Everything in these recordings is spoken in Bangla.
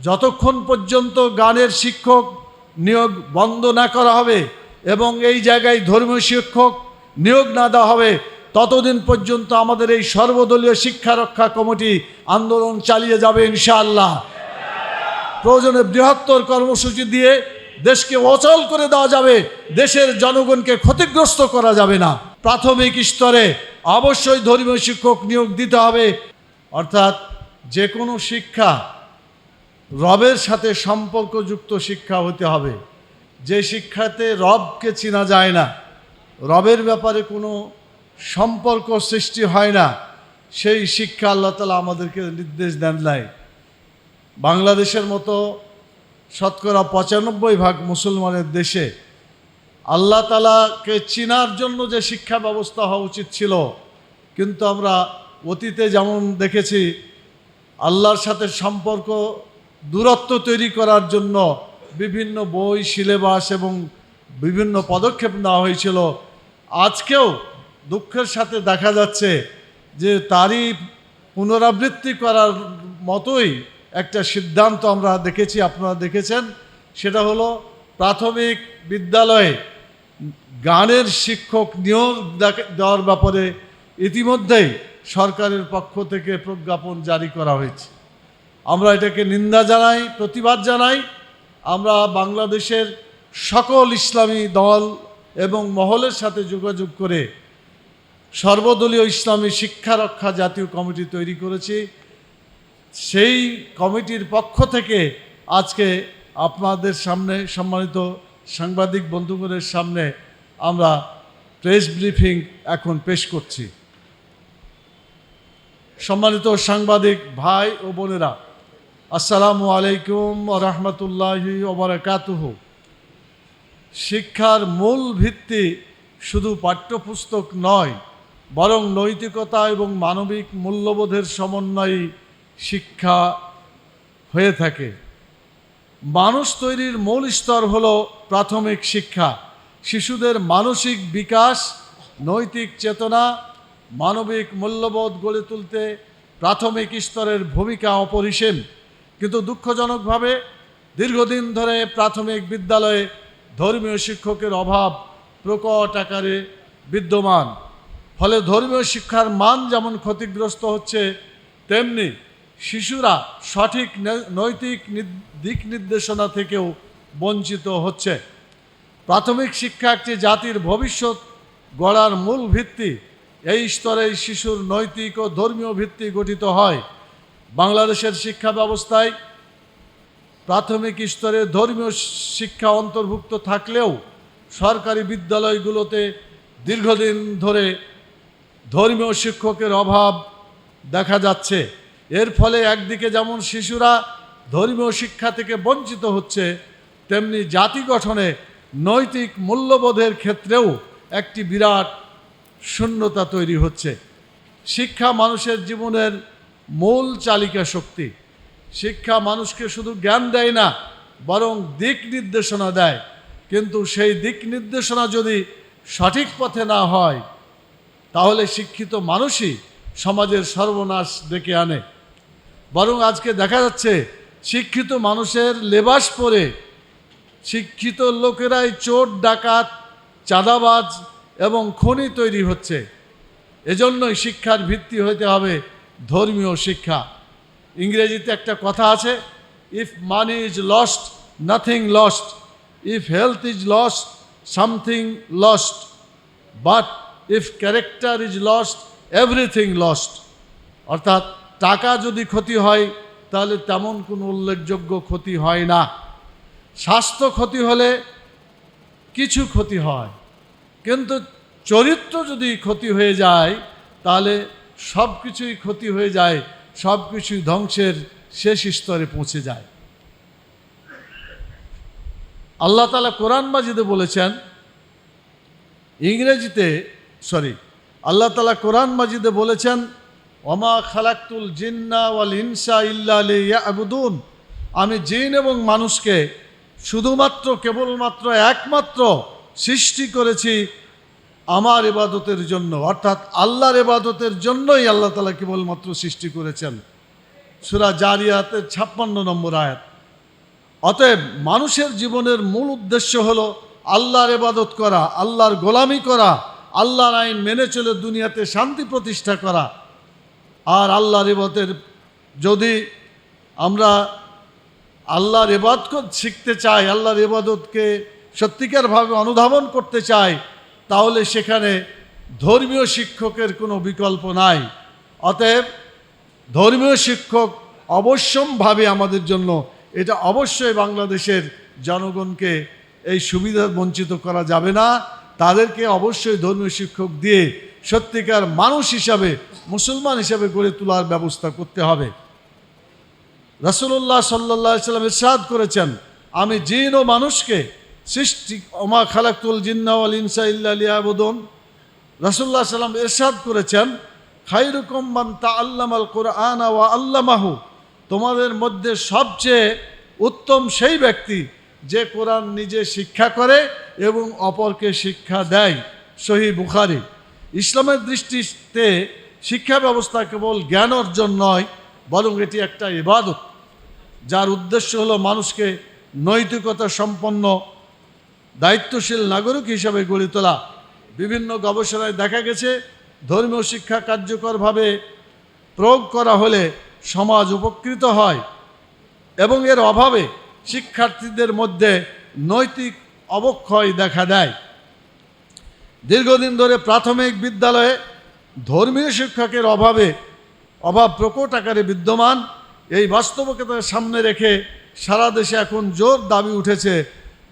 যতক্ষণ পর্যন্ত গানের শিক্ষক নিয়োগ বন্ধ না করা হবে এবং এই জায়গায় ধর্মীয় শিক্ষক নিয়োগ না দেওয়া হবে, ততদিন পর্যন্ত আমাদের এই সর্বদলীয় শিক্ষা রক্ষা কমিটি আন্দোলন চালিয়ে যাবে ইনশাআল্লাহ। প্রয়োজনে বৃহত্তর কর্মসূচি দিয়ে দেশকে অচল করে দেওয়া যাবে, দেশের জনগণকে ক্ষতিগ্রস্ত করা যাবে না। প্রাথমিক স্তরে অবশ্যই ধর্মীয় শিক্ষক নিয়োগ দিতে হবে, অর্থাৎ যে কোনো শিক্ষা রবের সাথে সম্পর্কযুক্ত শিক্ষা হতে হবে। যে শিক্ষাতে রবকে চেনা যায় না, রবের ব্যাপারে কোনো সম্পর্ক সৃষ্টি হয় না, সেই শিক্ষা আল্লাহ তালা আমাদেরকে নির্দেশ দেন নাই। বাংলাদেশের মতো শতকরা পঁচানব্বই ভাগ মুসলমানের দেশে আল্লাহ তালাকে চিনার জন্য যে শিক্ষা ব্যবস্থা হওয়া উচিত ছিল, কিন্তু আমরা অতীতে যেমন দেখেছি, আল্লাহর সাথে সম্পর্ক দূরত্ব তৈরি করার জন্য বিভিন্ন বই, সিলেবাস এবং বিভিন্ন পদক্ষেপ নেওয়া হয়েছিল। আজকেও দুঃখের সাথে দেখা যাচ্ছে যে তারই পুনরাবৃত্তি করার মতোই একটা সিদ্ধান্ত আমরা দেখেছি, আপনারা দেখেছেন। সেটা হলো প্রাথমিক বিদ্যালয়ে গানের শিক্ষক নিয়োগ দেওয়ার ব্যাপারে ইতিমধ্যেই সরকারের পক্ষ থেকে প্রজ্ঞাপন জারি করা হয়েছে। আমরা এটাকে নিন্দা জানাই, প্রতিবাদ জানাই। আমরা বাংলাদেশের সকল ইসলামী দল এবং মহলের সাথে যোগাযোগ করে সর্বদলীয় ইসলামী শিক্ষা রক্ষা জাতীয় কমিটি তৈরি করেছি। সেই কমিটির পক্ষ থেকে আজকে আপনাদের সামনে সম্মানিত সাংবাদিক বন্ধুগণের সামনে আমরা প্রেস ব্রিফিং এখন পেশ করছি। সম্মানিত সাংবাদিক ভাই ও বোনেরা আসসালামু আলাইকুম রহমতুল্লাহি ওবরাকাতুহ শিক্ষার মূল ভিত্তি শুধু পাঠ্যপুস্তক নয়, বরং নৈতিকতা এবং মানবিক মূল্যবোধের সমন্বয়ই শিক্ষা হয়ে থাকে। মানুষ তৈরির মূল স্তর হল প্রাথমিক শিক্ষা। শিশুদের মানসিক বিকাশ, নৈতিক চেতনা, মানবিক মূল্যবোধ গড়ে তুলতে প্রাথমিক স্তরের ভূমিকা অপরিসীম। কিন্তু দুঃখজনকভাবে দীর্ঘদিন ধরে প্রাথমিক বিদ্যালয়ে ধর্মীয় শিক্ষকের অভাব প্রকট আকারে বিদ্যমান। ফলে ধর্মীয় শিক্ষার মান যেমন ক্ষতিগ্রস্ত হচ্ছে, তেমনি শিশুরা সঠিক নৈতিক দিক নির্দেশনা থেকেও বঞ্চিত হচ্ছে। প্রাথমিক শিক্ষা একটি জাতির ভবিষ্যৎ গড়ার মূল ভিত্তি। এই স্তরে শিশুর নৈতিক ও ধর্মীয় ভিত্তি গঠিত হয়। বাংলাদেশের শিক্ষা ব্যবস্থায় প্রাথমিক স্তরে ধর্মীয় শিক্ষা অন্তর্ভুক্ত থাকলেও সরকারি বিদ্যালয়গুলোতে দীর্ঘদিন ধরে ধর্মীয় শিক্ষকের অভাব দেখা যাচ্ছে। এর ফলে একদিকে যেমন শিশুরা ধর্মীয় শিক্ষা থেকে বঞ্চিত হচ্ছে, তেমনি জাতি গঠনে নৈতিক মূল্যবোধের ক্ষেত্রেও একটি বিরাট শূন্যতা তৈরি হচ্ছে। শিক্ষা মানুষের জীবনের মূল চালিকা শক্তি। শিক্ষা মানুষকে শুধু জ্ঞান দেয় না, বরং দিক নির্দেশনা দেয়। কিন্তু সেই দিক নির্দেশনা যদি সঠিক পথে না হয়, তাহলে শিক্ষিত মানুষই সমাজের সর্বনাশ ডেকে আনে। বরং আজকে দেখা যাচ্ছে, শিক্ষিত মানুষের লেবাস পরে শিক্ষিত লোকেরাই চোর, ডাকাত, চাঁদাবাজ এবং খনি তৈরি হচ্ছে। এজন্যই শিক্ষার ভিত্তি হতে হবে ধর্মীয় শিক্ষা। ইংরেজিতে একটা কথা আছে if money is lost nothing lost if health is lost something lost but if character is lost everything lost অর্থাৎ টাকা যদি ক্ষতি হয়, তাহলে তেমন কোনো উল্লেখযোগ্য ক্ষতি হয় না। স্বাস্থ্য ক্ষতি হলে কিছু ক্ষতি হয়, কিন্তু চরিত্র যদি ক্ষতি হয়ে যায়, তাহলে সব কিছুই ক্ষতি হয়ে যায় সব কিছুই ধ্বংসের শেষ স্তরে পৌঁছে যায়। আল্লাহ তালা কোরআন মাজিদে বলেছেন, ইংরেজিতে, সরি, আল্লাহ তালা কোরআন মাজিদে বলেছেন, ওমা খালাক্তুল জিন্না ওয়াল ইনসা ইল্লা আবুদুন আমি জিন এবং মানুষকে শুধুমাত্র, কেবলমাত্র একমাত্র সৃষ্টি করেছি আমার এবাদতের জন্য, অর্থাৎ আল্লাহর এবাদতের জন্যই আল্লাহ তালা কেবলমাত্র সৃষ্টি করেছেন। সুরা জারিয়াতের ছাপ্পান্ন নম্বর আয়াত। অতএব মানুষের জীবনের মূল উদ্দেশ্য হলো আল্লাহর এবাদত করা, আল্লাহর গোলামি করা, আল্লাহর আইন মেনে চলে দুনিয়াতে শান্তি প্রতিষ্ঠা করা। আর আল্লাহর ইবাদতের, যদি আমরা আল্লাহর এবাদ শিখতে চাই, আল্লাহর এবাদতকে সত্যিকারভাবে অনুধাবন করতে চাই তাহলে সেখানে ধর্মীয় শিক্ষকের কোনো বিকল্প নাই। অতএব ধর্মীয় শিক্ষক অবশ্যমভাবে আমাদের জন্য এটা অবশ্যই বাংলাদেশের জনগণকে এই সুবিধা বঞ্চিত করা যাবে না। তাদেরকে অবশ্যই ধর্মীয় শিক্ষক দিয়ে সত্যিকার মানুষ হিসাবে, মুসলমান হিসাবে গড়ে তোলার ব্যবস্থা করতে হবে। রসুল্লাহ সাল্লাহ সাল্লাম ইরশাদ করেছেন, আমি জিন ও মানুষকে সৃষ্টি, ওমা খালাকুল জিন্নাওয়াল ইনসা ইল্লা লিয়াবুদন। রসুল্লাহ সাল্লাম ইরশাদ করেছেন, খাইরুকুম মান তাআল্লামাল কোরআন ওয়া আল্লামাহু। তোমাদের মধ্যে সবচেয়ে উত্তম সেই ব্যক্তি যে কোরআন নিজে শিক্ষা করে এবং অপরকে শিক্ষা দেয়। সহি বুখারি। ইসলামের দৃষ্টিতে শিক্ষা ব্যবস্থা কেবল জ্ঞান অর্জন নয়, বরং এটি একটা ইবাদত, যার উদ্দেশ্য হলো মানুষকে নৈতিকতা সম্পন্ন দায়িত্বশীল নাগরিক হিসাবে গড়ে তোলা। বিভিন্ন গবেষণায় দেখা গেছে, ধর্মীয় শিক্ষা কার্যকরভাবে প্রয়োগ করা হলে সমাজ উপকৃত হয় এবং এর অভাবে শিক্ষার্থীদের মধ্যে নৈতিক অবক্ষয় দেখা দেয়। দীর্ঘদিন ধরে প্রাথমিক বিদ্যালয়ে ধর্মীয় শিক্ষকের অভাবে, অভাব প্রকট আকারে বিদ্যমান, এই বাস্তবতার সামনে রেখে সারা দেশে এখন জোর দাবি উঠেছে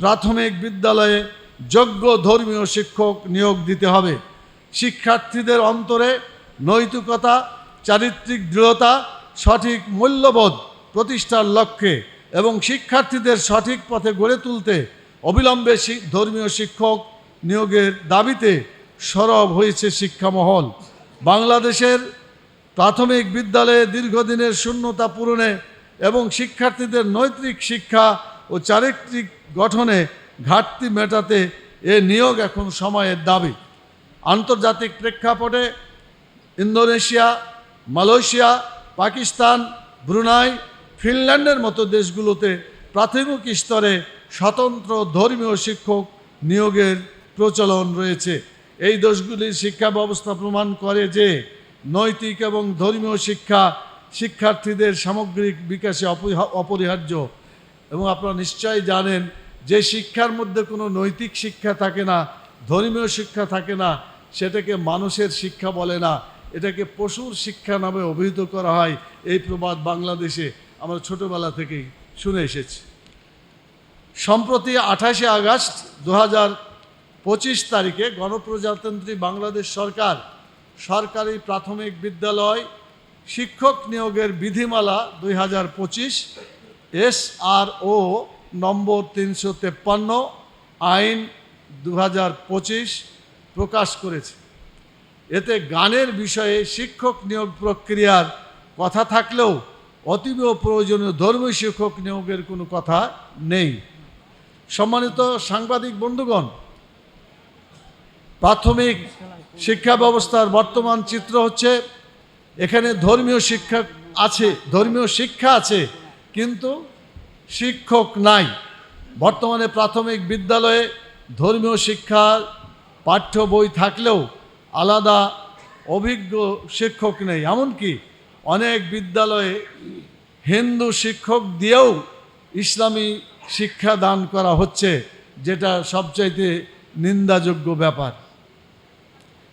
প্রাথমিক বিদ্যালয়ে যোগ্য ধর্মীয় শিক্ষক নিয়োগ দিতে হবে। শিক্ষার্থীদের অন্তরে নৈতিকতা, চারিত্রিক দৃঢ়তা, সঠিক মূল্যবোধ প্রতিষ্ঠার লক্ষ্যে এবং শিক্ষার্থীদের সঠিক পথে গড়ে তুলতে অবিলম্বে ধর্মীয় শিক্ষক নিয়োগের দাবিতে সরব হয়েছে শিক্ষামহল। বাংলাদেশের প্রাথমিক বিদ্যালয়ে দীর্ঘদিনের শূন্যতা পূরণে এবং শিক্ষার্থীদের নৈতিক শিক্ষা ও চারিত্রিক গঠনে ঘাটতি মেটাতে এ নিয়োগ এখন সময়ের দাবি। আন্তর্জাতিক প্রেক্ষাপটে ইন্দোনেশিয়া, মালয়েশিয়া, পাকিস্তান, ব্রুনাই, ফিনল্যান্ডের মতো দেশগুলোতে প্রাথমিক স্তরে স্বতন্ত্র ধর্মীয় শিক্ষক নিয়োগের প্রচলন রয়েছে। এই দেশগুলির শিক্ষা ব্যবস্থা প্রমাণ করে যে নৈতিক এবং ধর্মীয় শিক্ষা শিক্ষার্থীদের সামগ্রিক বিকাশে অপরিহার্য এবং আপনারা নিশ্চয়ই জানেন যে শিক্ষার মধ্যে কোনো নৈতিক শিক্ষা থাকে না, ধর্মীয় শিক্ষা থাকে না, সেটাকে মানুষের শিক্ষা বলে না। এটাকে পশুর শিক্ষা নামে অভিহিত করা হয়। এই প্রবাদ বাংলাদেশে আমরা ছোটবেলা থেকেই শুনে এসেছি। সম্প্রতি আঠাশে আগস্ট দু পঁচিশ তারিখে গণপ্রজাতন্ত্রী বাংলাদেশ সরকার সরকারি প্রাথমিক বিদ্যালয় শিক্ষক নিয়োগের বিধিমালা দুই হাজার পঁচিশ এস আর ও নম্বর তিনশো তেপ্পান্ন, আইন দু হাজার পঁচিশ প্রকাশ করেছে। এতে গানের বিষয়ে শিক্ষক নিয়োগ প্রক্রিয়ার কথা থাকলেও অতীব প্রয়োজনীয় ধর্মীয় শিক্ষক নিয়োগের কোনো কথা নেই। সম্মানিত সাংবাদিক বন্ধুগণ, প্রাথমিক শিক্ষা ব্যবস্থার বর্তমান চিত্র হচ্ছে, এখানে ধর্মীয় শিক্ষা আছে, ধর্মীয় শিক্ষা আছে কিন্তু শিক্ষক নাই। বর্তমানে প্রাথমিক বিদ্যালয়ে ধর্মীয় শিক্ষার পাঠ্য বই থাকলেও আলাদা অভিজ্ঞ শিক্ষক নেই। এমনকি অনেক বিদ্যালয়ে হিন্দু শিক্ষক দিয়েও ইসলামী শিক্ষা দান করা হচ্ছে, যেটা সবচাইতে নিন্দাযোগ্য ব্যাপার।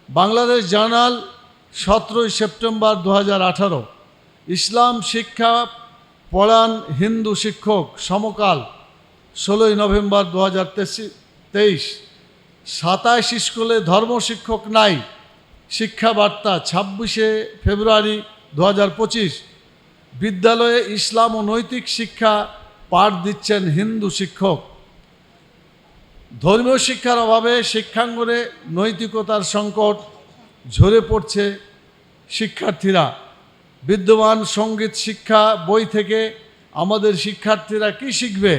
বাংলাদেশ জার্নাল সতেরোই সেপ্টেম্বর দু ইসলাম শিক্ষা পড়ান হিন্দু শিক্ষক সমকাল ষোলোই নভেম্বর দু হাজার তেইশ। সাতাইশ স্কুলে ধর্ম শিক্ষক নাই। শিক্ষা বার্তা ছাব্বিশে ফেব্রুয়ারি দু হাজার পঁচিশ। বিদ্যালয়ে ইসলাম ও নৈতিক শিক্ষা পাঠ দিচ্ছেন হিন্দু শিক্ষক। ধর্মীয় শিক্ষার অভাবে শিক্ষাঙ্গনে নৈতিকতার সংকট ঝরে পড়ছে শিক্ষার্থীরা। বিদ্যমান সংগীত শিক্ষা বই থেকে আমাদের শিক্ষার্থীরা কি শিখবে?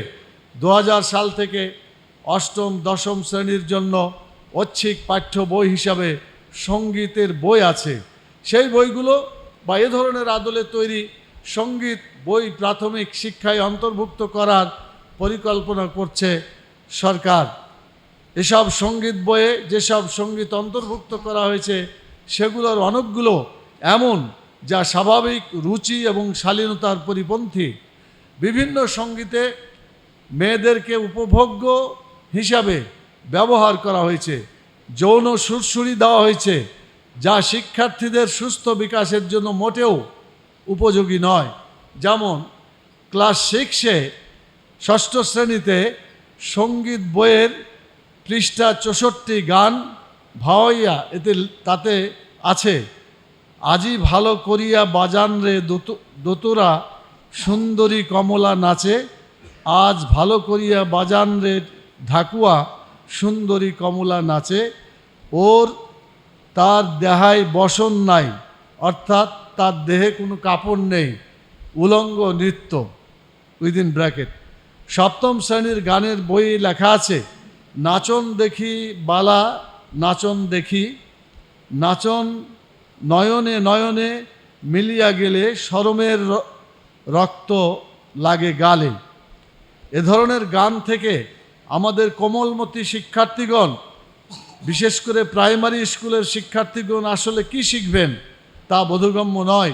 দু হাজার সাল থেকে অষ্টম, দশম শ্রেণির জন্য ঐচ্ছিক পাঠ্য বই হিসাবে সঙ্গীতের বই আছে। সেই বইগুলো বা এ ধরনের আদলে তৈরি সংগীত বই প্রাথমিক শিক্ষায় অন্তর্ভুক্ত করার পরিকল্পনা করছে সরকার। এসব সংগীত বইয়ে যেসব সংগীত অন্তর্ভুক্ত করা হয়েছে, সেগুলোর অনেকগুলো এমন যা স্বাভাবিক রুচি এবং শালীনতার পরিপন্থী। বিভিন্ন সঙ্গীতে মেয়েদেরকে উপভোগ্য হিসাবে ব্যবহার করা হয়েছে। যৌন সুরসুরি দেওয়া হয়েছে, যা শিক্ষার্থীদের সুস্থ বিকাশের জন্য মোটেও উপযোগী নয়। যেমন, ক্লাস সিক্সে ষষ্ঠ শ্রেণীতে সংগীত বইয়ের পৃষ্ঠা চৌষট্টি গান ভাওয়াইয়া এতে, তাতে আছে। আজি ভালো করিয়া বাজান রে দোতু- দোতুরা, সুন্দরী কমলা নাচে। আজ ভালো করিয়া বাজান রে ঢাকুয়া, সুন্দরী কমলা নাচে। ওর তার দেহায় বসন নাই, অর্থাৎ তার দেহে কোনো কাপড় নেই। উলঙ্গ নৃত্য। Within bracket. সপ্তম শ্রেণির গানের বই লেখা আছে, নাচন দেখি বালা, নাচন দেখি, নাচন নয়নে নয়নে মিলিয়া গেলে শরমের র- রক্ত লাগে গালে। এ ধরনের গান থেকে আমাদের কোমলমতি শিক্ষার্থীগণ, বিশেষ করে প্রাইমারি স্কুলের শিক্ষার্থীগণ আসলে কি শিখবেন তা বোধগম্য নয়।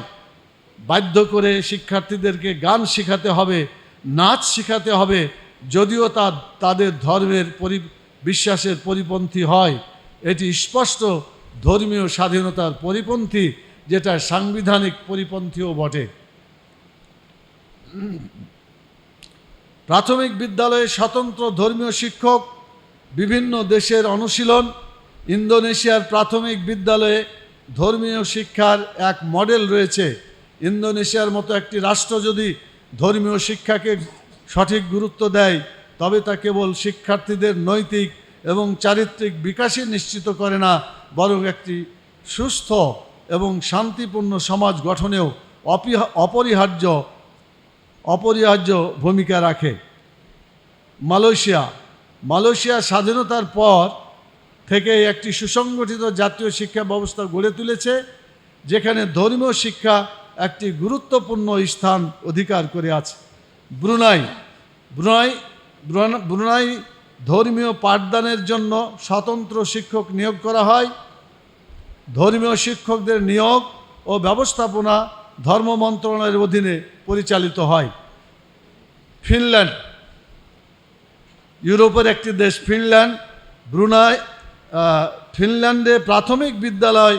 বাধ্য করে শিক্ষার্থীদেরকে গান শেখাতে হবে, নাচ শেখাতে হবে, যদিও তা তাদের ধর্মের পরি বিশ্বাসের পরিপন্থী হয়। এটি স্পষ্ট ধর্মীয় স্বাধীনতার পরিপন্থী, যেটা সাংবিধানিক পরিপন্থীও বটে। প্রাথমিক বিদ্যালয়ে স্বতন্ত্র ধর্মীয় শিক্ষক, বিভিন্ন দেশের অনুশীলন, ইন্দোনেশিয়ার প্রাথমিক বিদ্যালয়ে ধর্মীয় শিক্ষার এক মডেল রয়েছে। ইন্দোনেশিয়ার মতো একটি রাষ্ট্র যদি ধর্মীয় শিক্ষাকে সঠিক গুরুত্ব দেয়, তবে তা কেবল শিক্ষার্থীদের নৈতিক এবং চারিত্রিক বিকাশই নিশ্চিত করে না বরং একটি সুস্থ এবং শান্তিপূর্ণ সমাজ গঠনেও অপরিহার্য অপরিহার্য ভূমিকা রাখে। মালয়েশিয়া মালয়েশিয়া স্বাধীনতার পর থেকে একটি সুসংগঠিত জাতীয় শিক্ষা ব্যবস্থা গড়ে তুলেছে, যেখানে ধর্মীয় শিক্ষা একটি গুরুত্বপূর্ণ স্থান অধিকার করে আছে। ব্রুনাই ব্রুনাই ব্রুনাই ধর্মীয় পাঠদানের জন্য স্বতন্ত্র শিক্ষক নিয়োগ করা হয়। ধর্মীয় শিক্ষকদের নিয়োগ ও ব্যবস্থাপনা ধর্ম মন্ত্রণালয়ের অধীনে পরিচালিত হয়। ফিনল্যান্ড, ইউরোপের একটি দেশ ফিনল্যান্ড, ব্রুনাই ফিনল্যান্ডে প্রাথমিক বিদ্যালয়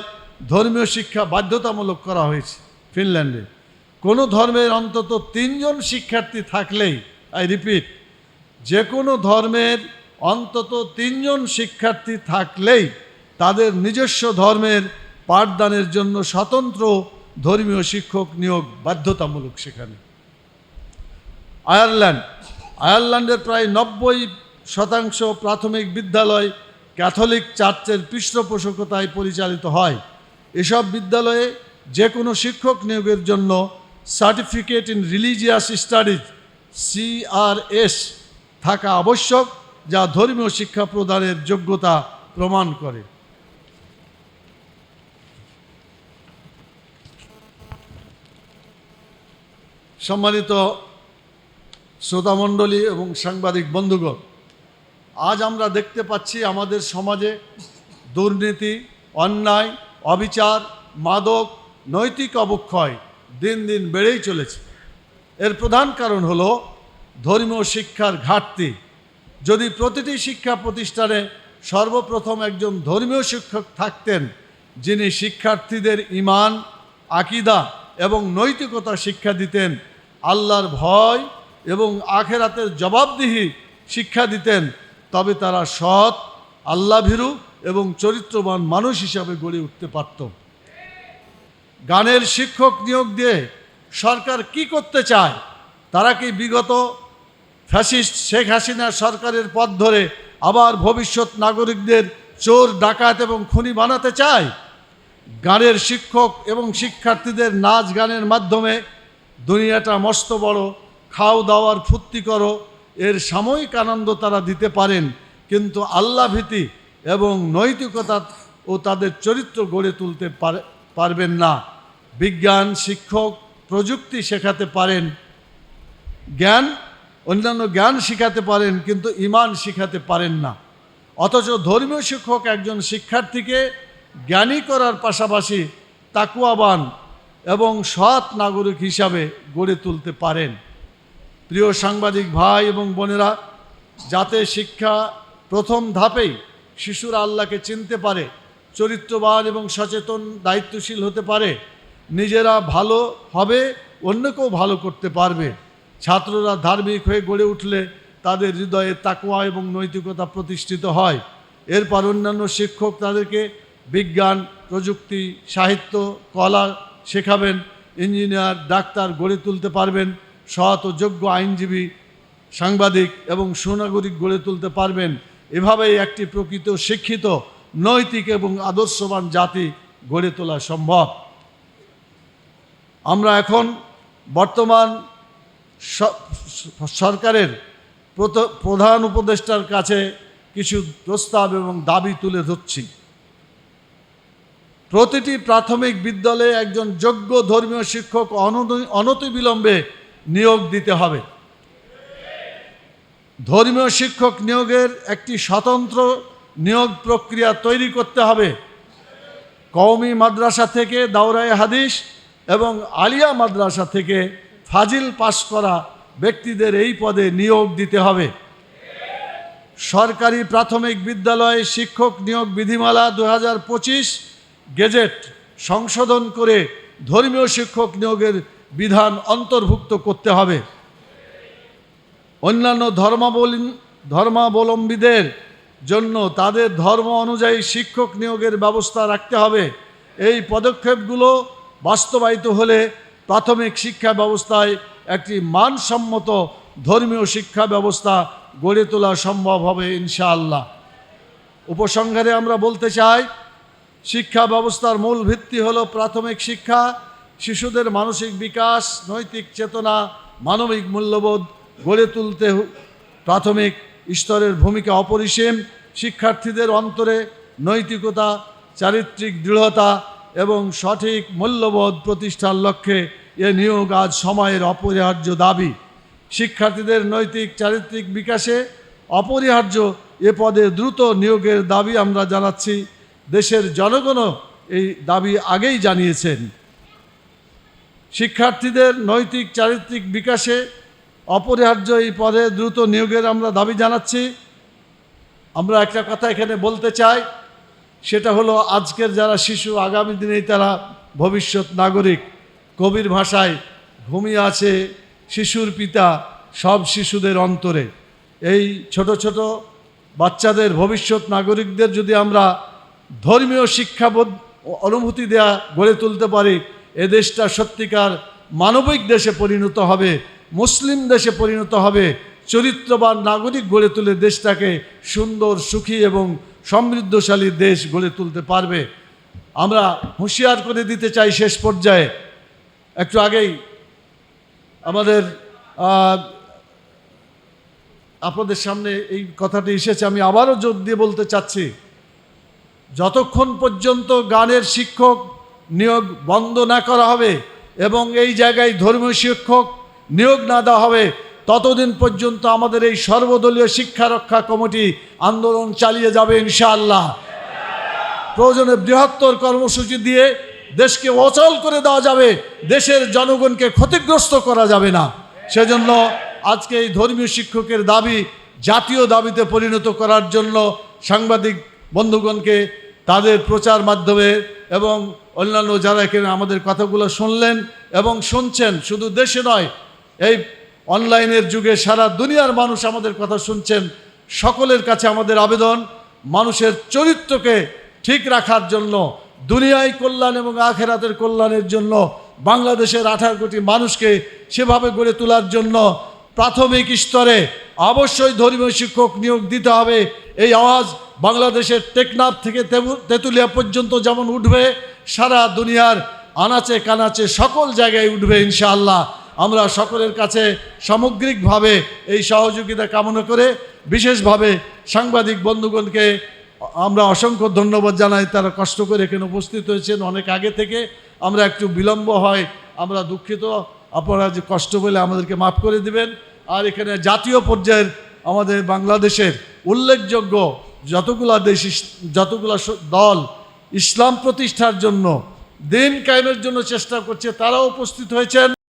ধর্মীয় শিক্ষা বাধ্যতামূলক করা হয়েছে ফিনল্যান্ডে। কোনো ধর্মের অন্তত তিনজন শিক্ষার্থী থাকলেই, আই রিপিট যে কোনো ধর্মের অন্তত তিনজন শিক্ষার্থী থাকলেই তাদের নিজস্ব ধর্মের পাঠদানের জন্য স্বতন্ত্র ধর্মীয় শিক্ষক নিয়োগ বাধ্যতামূলক সেখানে। আয়ারল্যান্ড। আয়ারল্যান্ডের প্রায় নব্বই শতাংশ প্রাথমিক বিদ্যালয় ক্যাথলিক চার্চের পৃষ্ঠপোষকতায় পরিচালিত হয়। এসব বিদ্যালয়ে যে কোনো শিক্ষক নিয়োগের জন্য certificate in religious studies CRS থাকা আবশ্যক যা ধর্মীয় শিক্ষা প্রদানের যোগ্যতা প্রমাণ করে। সম্মানিত শ্রোতামণ্ডলী এবং সাংবাদিক বন্ধুগণ, আজ আমরা দেখতে পাচ্ছি আমাদের সমাজে দুর্নীতি, অন্যায়, অবিচার, মাদক, নৈতিক অবক্ষয় দিন দিন বেড়েই চলেছে। এর প্রধান কারণ হলো ধর্মীয় শিক্ষার ঘাটতি। যদি প্রতিটি শিক্ষা প্রতিষ্ঠানে সর্বপ্রথম একজন ধর্মীয় শিক্ষক থাকতেন, যিনি শিক্ষার্থীদের ইমান, আকিদা এবং নৈতিকতা শিক্ষা দিতেন, আল্লাহর ভয় এবং আখেরাতের জবাবদিহি শিক্ষা দিতেন, তবে তারা সৎ, আল্লাভীরু এবং চরিত্রবান মানুষ হিসাবে গড়ে উঠতে পারত। গানের শিক্ষক নিয়োগ দিয়ে সরকার কি করতে চায়, তারা কি বিগত ফ্যাসিস্ট শেখ হাসিনা সরকারের পথ ধরে আবার ভবিষ্যৎ নাগরিকদের চোর, ডাকাত এবং খুনি বানাতে চায়। গানের শিক্ষক এবং শিক্ষার্থীদের নাচ গানের মাধ্যমে দুনিয়াটা মস্ত বড়, খাও দাওয়ার ফুর্তি করো, এর সাময়িক আনন্দ তারা দিতে পারেন। কিন্তু আল্লাহ ভীতি এবং নৈতিকতা ও তাদের চরিত্র গড়ে তুলতে পারে- পারবেন না। বিজ্ঞান, শিক্ষক, প্রযুক্তি শেখাতে পারেন। জ্ঞান অন্যান্য জ্ঞান শিখাতে পারেন, কিন্তু ইমান শিখাতে পারেন না। অথচ ধর্মীয় শিক্ষক একজন শিক্ষার্থীকে জ্ঞানী করার পাশাপাশি তাকুয়াবান এবং সৎ নাগরিক হিসাবে গড়ে তুলতে পারেন। প্রিয় সাংবাদিক ভাই এবং বোনেরা, যাতে শিক্ষা প্রথম ধাপেই শিশুরা আল্লাহকে চিনতে পারে, চরিত্রবান এবং সচেতন, দায়িত্বশীল হতে পারে, নিজেরা ভালো হবে, অন্যকেও ভালো করতে পারবে। ছাত্ররা ধার্মিক হয়ে গড়ে উঠলে তাদের হৃদয়ে তাকুয়া এবং নৈতিকতা প্রতিষ্ঠিত হয়। এরপর অন্যান্য শিক্ষক তাদেরকে বিজ্ঞান, প্রযুক্তি, সাহিত্য, কলা শেখাবেন, ইঞ্জিনিয়ার, ডাক্তার গড়ে তুলতে পারবেন, সৎ ও যোগ্য আইনজীবী, সাংবাদিক এবং সুনাগরিক গড়ে তুলতে পারবেন। এভাবেই একটি প্রকৃত শিক্ষিত, নৈতিক এবং আদর্শবান জাতি গড়ে তোলা সম্ভব। আমরা এখন বর্তমান সরকারের প্রধান উপদেষ্টার কাছে কিছু প্রস্তাব এবং দাবি তুলে ধরছি। প্রতিটি প্রাথমিক বিদ্যালয়ে একজন যোগ্য ধর্মীয় শিক্ষক অনতি- অনতিবিলম্বে নিয়োগ দিতে হবে। ধর্মীয় শিক্ষক নিয়োগের একটি স্বতন্ত্র নিয়োগ প্রক্রিয়া তৈরি করতে হবে। কওমি মাদ্রাসা থেকে দাওরায়ে হাদিস এবং আলিয়া মাদ্রাসা থেকে ফাজিল পাশ করা ব্যক্তিদের এই পদে নিয়োগ দিতে হবে। সরকারি প্রাথমিক বিদ্যালয়ে শিক্ষক নিয়োগ বিধিমালা দু হাজার পঁচিশ গেজেট সংশোধন করে ধর্মীয় শিক্ষক নিয়োগের বিধান অন্তর্ভুক্ত করতে হবে। অন্যান্য ধর্মাবলী, ধর্মাবলম্বীদের জন্য তাদের ধর্ম অনুযায়ী শিক্ষক নিয়োগের ব্যবস্থা রাখতে হবে। এই পদক্ষেপগুলো বাস্তবায়িত হলে প্রাথমিক শিক্ষা ব্যবস্থায় একটি মানসম্মত ধর্মীয় শিক্ষা ব্যবস্থা গড়ে তোলা সম্ভব হবে ইনশাআল্লাহ। উপসংহারে আমরা বলতে চাই, শিক্ষা ব্যবস্থার মূল ভিত্তি হল প্রাথমিক শিক্ষা, শিশুদের মানসিক বিকাশ, নৈতিক চেতনা, মানবিক মূল্যবোধ গড়ে তুলতে প্রাথমিক স্তরের ভূমিকা অপরিসীম, শিক্ষার্থীদের অন্তরে নৈতিকতা, চারিত্রিক দৃঢ়তা এবং সঠিক মূল্যবোধ প্রতিষ্ঠার লক্ষ্যে এ নিয়োগ আজ সময়ের অপরিহার্য দাবি। শিক্ষার্থীদের নৈতিক, চারিত্রিক বিকাশে অপরিহার্য এ পদে দ্রুত নিয়োগের দাবি আমরা জানাচ্ছি। দেশের জনগণও এই দাবি আগেই জানিয়েছেন। শিক্ষার্থীদের নৈতিক, চারিত্রিক বিকাশে অপরিহার্য এই পদে দ্রুত নিয়োগের আমরা দাবি জানাচ্ছি। আমরা একটা কথা এখানে বলতে চাই সেটা হলো আজকের যারা শিশু, আগামী দিনেই তারা ভবিষ্যৎ নাগরিক। কবির ভাষায় ঘুমিয়ে আছে শিশুর পিতা সব শিশুদের অন্তরে। এই ছোট ছোট বাচ্চাদের ভবিষ্যৎ নাগরিকদের যদি আমরা ধর্মীয় শিক্ষাবোধ অনুভূতি দেয়া গড়ে তুলতে পারি, এ দেশটা সত্যিকার মানবিক দেশে পরিণত হবে, মুসলিম দেশে পরিণত হবে, চরিত্রবান নাগরিক গড়ে তুলে দেশটাকে সুন্দর, সুখী এবং সমৃদ্ধশালী দেশ গড়ে তুলতে পারবে। আমরা হুঁশিয়ার করে দিতে চাই শেষ পর্যায়ে। একটু আগেই আমাদের আপনাদের সামনে এই কথাটি এসেছে, আমি আবারও জোর দিয়ে বলতে চাচ্ছি। যতক্ষণ পর্যন্ত গানের শিক্ষক নিয়োগ বন্ধ না করা হবে এবং এই জায়গায় ধর্মীয় শিক্ষক নিয়োগ না দেওয়া হবে ততদিন পর্যন্ত আমাদের এই সর্বদলীয় শিক্ষা রক্ষা কমিটি আন্দোলন চালিয়ে যাবে ইনশাআল্লাহ। প্রয়োজনে বৃহত্তর কর্মসূচি দিয়ে দেশকে অচল করে দেওয়া যাবে, দেশের জনগণকে ক্ষতিগ্রস্ত করা যাবে না। সেজন্য আজকে এই ধর্মীয় শিক্ষকের দাবি, জাতীয় দাবিতে পরিণত করার জন্য সাংবাদিক বন্ধুগণকে তাদের প্রচার মাধ্যমে এবং অন্যান্য যারা এখানে আমাদের কথাগুলো শুনলেন এবং শুনছেন, শুধু দেশে নয়, এই অনলাইনের যুগে সারা দুনিয়ার মানুষ আমাদের কথা শুনছেন, সকলের কাছে আমাদের আবেদন, মানুষের চরিত্রকে ঠিক রাখার জন্য, দুনিয়ায় কল্যাণ এবং আখেরাতের কল্যাণের জন্য, বাংলাদেশের আঠারো কোটি মানুষকে সেভাবে গড়ে তোলার জন্য প্রাথমিক স্তরে অবশ্যই ধর্মীয় শিক্ষক নিয়োগ দিতে হবে। এই আওয়াজ বাংলাদেশের টেকনাফ থেকে তেঁতুলিয়া পর্যন্ত যেমন উঠবে, সারা দুনিয়ার আনাচে কানাচে সকল জায়গায় উঠবে ইনশাআল্লাহ। আমরা সকলের কাছে সামগ্রিকভাবে এই সহযোগিতা কামনা করে, বিশেষভাবে সাংবাদিক বন্ধুগণকে আমরা অসংখ্য ধন্যবাদ জানাই। তারা কষ্ট করে এখানে উপস্থিত হয়েছেন অনেক আগে থেকে। আমরা একটু বিলম্ব হয়, আমরা দুঃখিত। আপনারা যে কষ্ট বলে আমাদেরকে মাফ করে দিবেন। আর এখানে জাতীয় পর্যায়ের আমাদের বাংলাদেশের উল্লেখযোগ্য যতগুলা দেশ, যতগুলা দল ইসলাম প্রতিষ্ঠার জন্য, দিন কায়েমের জন্য চেষ্টা করছে, তারাও উপস্থিত হয়েছেন।